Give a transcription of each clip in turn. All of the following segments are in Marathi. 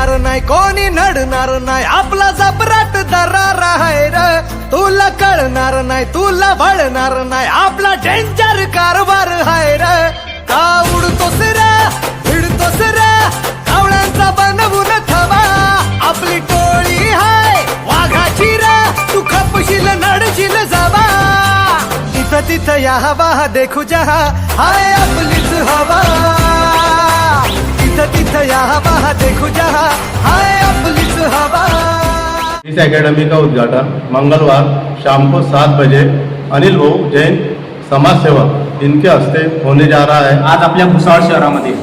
पळणार नाही कोणी नडणार नाही आपला जबराट दरार आहे र. तुला कळणार नाही तुला वळणार नाही आपला डेंजर कारभार आहे र. का उडतोस रे भिडतोस रे कावळ्यांचा बनवून थवा आपली टोळी हाय वाघाची रा तू खपशील नडशील जावा. तिथं तिथं या हवा देखू जहा हाय आपलीच हवा. तिथं तिथं या हवा देखू जहा हाय आपलीच हवा. इस एकेडमी का उद्घाटन मंगलवार शाम को सात बजे. अनिल भाऊ जैन समाज सेवक इनके हस्ते होने जा रहा है. आज आपल्या भुसावळ शहरामध्ये.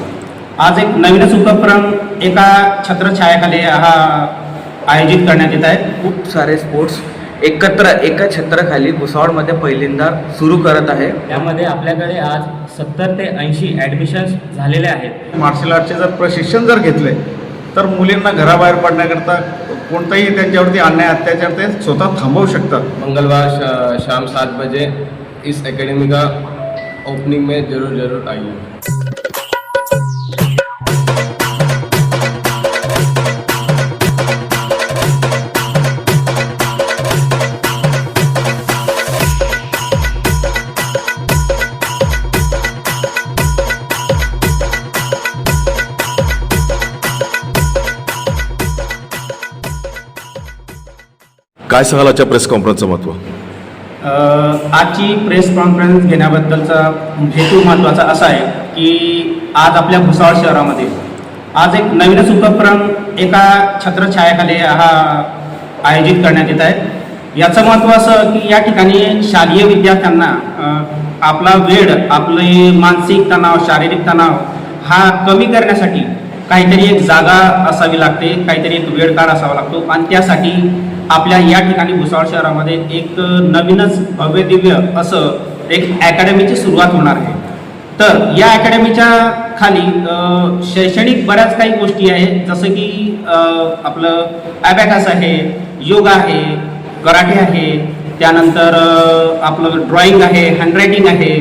आज एक नवीनच उपक्रम एका छत्रछायाखाली हा आयोजित करण्यात येत आहे. खूप सारे स्पोर्ट्स एकत्र एका छत्राखाली भुसावळमध्ये पहिल्यांदा सुरू करत आहे. त्यामध्ये आपल्याकडे आज सत्तर ते ऐंशी ॲडमिशन्स झालेले आहेत. मार्शल आर्टचे जर प्रशिक्षण जर घेतले तर मुलींना घराबाहेर पडण्याकरता कोणताही त्यांच्यावरती अन्याय अत्याचार ते स्वतः थांबवू शकतात. मंगलवार शा, शाम सात बजे इस एकेडमी का ओपनिंग में जरूर जरूर आइए. काय सांगाल आजच्या प्रेस कॉन्फरन्सचं महत्त्व आजची प्रेस कॉन्फरन्स घेण्याबद्दलचा हेतू महत्त्वाचा असा आहे की आज आपल्या भुसावळ शहरामध्ये आज एक नवीनच उपक्रम एका छत्रछायाखाली हा आयोजित करण्यात येत आहे. याचं महत्त्व असं की या ठिकाणी शालेय विद्यार्थ्यांना आपला वेळ आपले मानसिक तणाव शारीरिक तणाव हा कमी करण्यासाठी काहीतरी एक जागा असावी लागते काहीतरी एक वेळ काळ असावा लागतो. आणि त्यासाठी आपल्या या ठिकाणी भुसावळ शहरामध्ये एक नवीनच भव्य दिव्य असं एक अकॅडमीची सुरुवात होणार आहे. तर या अकॅडमीच्या खाली शैक्षणिक बऱ्याच काही गोष्टी आहेत. जसं की आपलं ॲबॅकस आहे योग आहे कराटे आहे त्यानंतर आपलं ड्रॉइंग आहे हँडरायटिंग आहे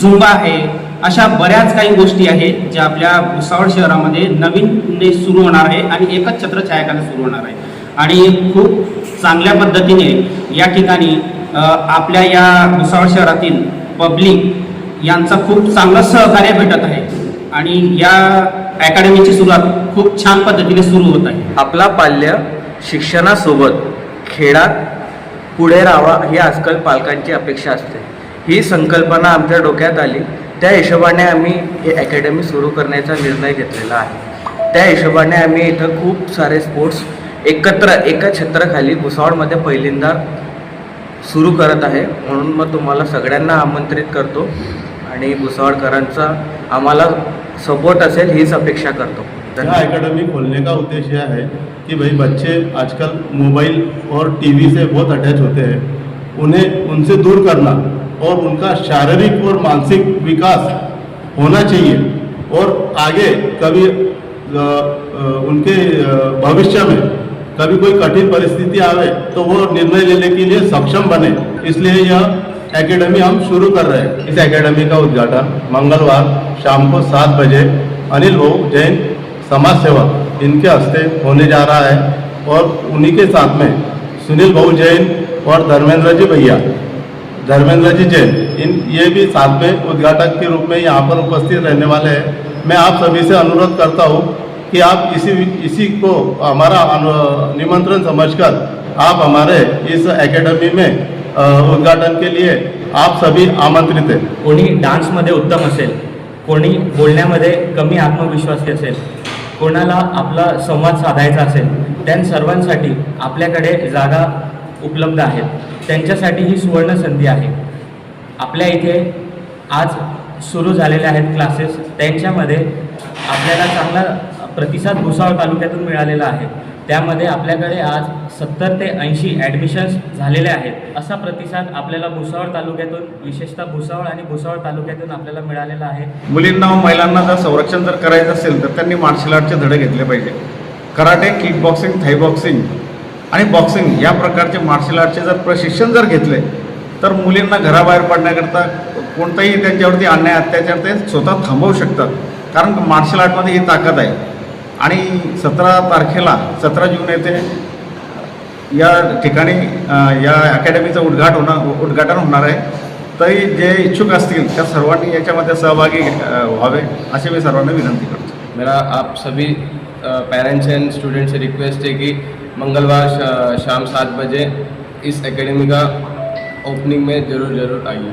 झुंबा आहे अशा बऱ्याच काही गोष्टी आहेत ज्या आपल्या भुसावळ शहरामध्ये नवीन सुरू होणार आहे आणि एकच छत्र छायाखाली सुरू होणार आहे. आणि खूप चांगल्या पद्धतीने या ठिकाणी आपल्या या भुसावळ शहरातील पब्लिक यांचा खूप चांगलं सहकार्य भेटत आहे. आणि या अकॅडमीची सुरुवात खूप छान पद्धतीने सुरू होत आहे. आपला पाल्य शिक्षणासोबत खेळात पुढे राहावा ही आजकाल पालकांची अपेक्षा असते. ही संकल्पना आमच्या डोक्यात आली. त्या हिशोबाने आम्ही हे अकॅडमी सुरू करण्याचा निर्णय घेतलेला आहे. त्या हिशोबाने आम्ही इथं खूप सारे स्पोर्ट्स एकत्र एका छत्राखाली भुसावळमध्ये पहिल्यांदा सुरू करत आहे. म्हणून मग तुम्हाला सगळ्यांना आमंत्रित करतो आणि भुसावळकरांचा आम्हाला सपोर्ट असेल हीच अपेक्षा करतो. यह धन्यवाद खोलने का उद्देश्य यह है कि भाई बच्चे आजकल मोबाइल और टीवी से बहुत अटैच होते हैं. उन्हें उनसे दूर करना और उनका शारीरिक और मानसिक विकास होना चाहिए और आगे कभी आ, आ, उनके भविष्य में कभी कोई कठिन परिस्थिति आवे तो वो निर्णय लेने के लिए सक्षम बने। इसलिए यह एकेडमी हम शुरू कर रहे हैं। इस एकेडमी का उद्घाटन मंगलवार शाम को सात बजे अनिल भाऊ जैन समाज सेवक इनके हस्ते होने जा रहा है और उन्हीं के साथ में सुनील भाऊ जैन और धर्मेंद्र जी भैया, धर्मेंद्र जी जैन, इन ये भी साथ में उद्घाटक के रूप में यहाँ पर उपस्थित रहने वाले हैं। मैं आप सभी से अनुरोध करता हूँ कि आप इसी इसी को हमारा निमंत्रण समझकर आप हमारे इस एकेडमी में उद्घाटन के लिए आप सभी आमंत्रित हैं। कोणी डान्समध्ये उत्तम असेल कोणी बोलण्यामध्ये कमी आत्मविश्वासी असेल कोणाला आपला संवाद साधायचा असेल त्या सर्वांसाठी आपल्याकडे जागा उपलब्ध आहेत त्यांच्यासाठी ही सुवर्ण संधी आहे. आपल्या इथे आज सुरू झालेले आहेत क्लासेस त्यांच्यामध्ये आपल्याला चांगला प्रतिसाद भुसावळ तालुक्यातून मिळालेला आहे. त्यामध्ये आपल्याकडे आज सत्तर ते ऐंशी ॲडमिशन्स झालेले आहेत. असा प्रतिसाद आपल्याला भुसावळ तालुक्यातून विशेषतः भुसावळ आणि भुसावळ तालुक्यातून आपल्याला मिळालेला आहे. मुलींना व महिलांना जर संरक्षण जर करायचं असेल तर त्यांनी मार्शल आर्टचे धडे घेतले पाहिजे. Karate kick boxing Thai boxing आणि बॉक्सिंग या प्रकारचे मार्शल आर्टचे जर प्रशिक्षण जर घेतले तर मुलींना घराबाहेर पडण्याकरता कोणताही त्यांच्यावरती अन्याय अत्याचार ते स्वतः थांबवू शकतात. कारण मार्शल आर्टमध्ये ही ताकद आहे. आणि सतरा तारखेला सतरा जून येथे या ठिकाणी या अकॅडमीचं उद्घाट होणार उद्घाटन होणार आहे. तरी जे इच्छुक असतील त्या सर्वांनी याच्यामध्ये सहभागी व्हावे असे मी सर्वांना विनंती करतो. मेरा आप सभी पेरेंट्स एंड स्टूडेंट से रिक्वेस्ट है कि मंगलवार शा, शाम सात बजे इस एकेडमी का ओपनिंग में ज़रूर ज़रूर आइए।